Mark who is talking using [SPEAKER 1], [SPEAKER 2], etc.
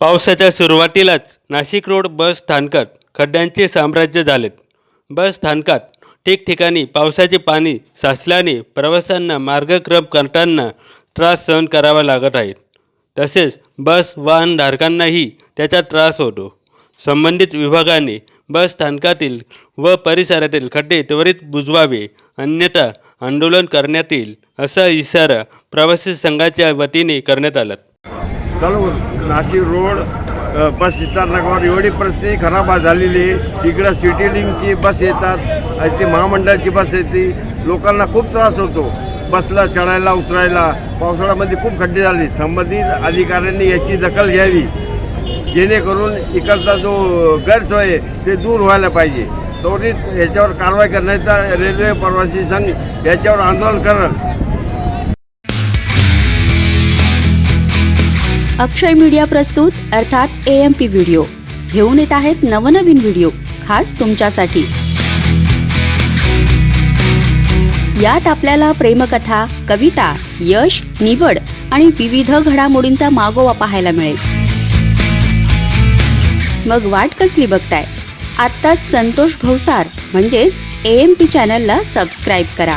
[SPEAKER 1] पावसाच्या सुरुवातीलाच Nashik road bus स्थानकात खड्ड्यांचे साम्राज्य झालेत. बस स्थानकात ठिकठिकाणी पावसाचे पाणी साचल्याने प्रवाशांना मार्गक्रम करताना त्रास सहन करावा लागत आहे. तसेच बस वाहनधारकांनाही त्याचा त्रास होतो. संबंधित विभागाने बस स्थानकातील व परिसरातील खड्डे त्वरित बुजवावे अन्यथा आंदोलन करण्यात येईल असा इशारा प्रवासी संघाच्या वतीने करण्यात आला.
[SPEAKER 2] चालू नाशिक रोड बस येतात नगावर एवढी परिस्थिती खराब झालेली आहे. इकडं सिटी लिंकची बस येतात ती महामंडळाची बस येते लोकांना खूप त्रास होतो. बसला चढायला उतरायला. पावसाळ्यामध्ये खूप खड्डे झाले. संबंधित अधिकाऱ्यांनी याची दखल घ्यावी. जेणेकरून इकडचा जो गैरसोय आहे ते दूर व्हायला पाहिजे. त्वरित याच्यावर कारवाई करण्याचा रेल्वे प्रवासी संघ याच्यावर आंदोलन करत
[SPEAKER 3] अक्षय मीडिया प्रस्तुत अर्थात ए एम पी व्हिडिओ घेऊन येत आहेत नवनवीन व्हिडिओ खास तुमच्यासाठी. यात आपल्याला प्रेमकथा कविता यश निवड आणि विविध घडामोडींचा मागोवा पाहायला मिळेल. मग वाट कसली बघताय? आत्ताच संतोष भवसार म्हणजेच ए एम पी चॅनलला सबस्क्राईब करा.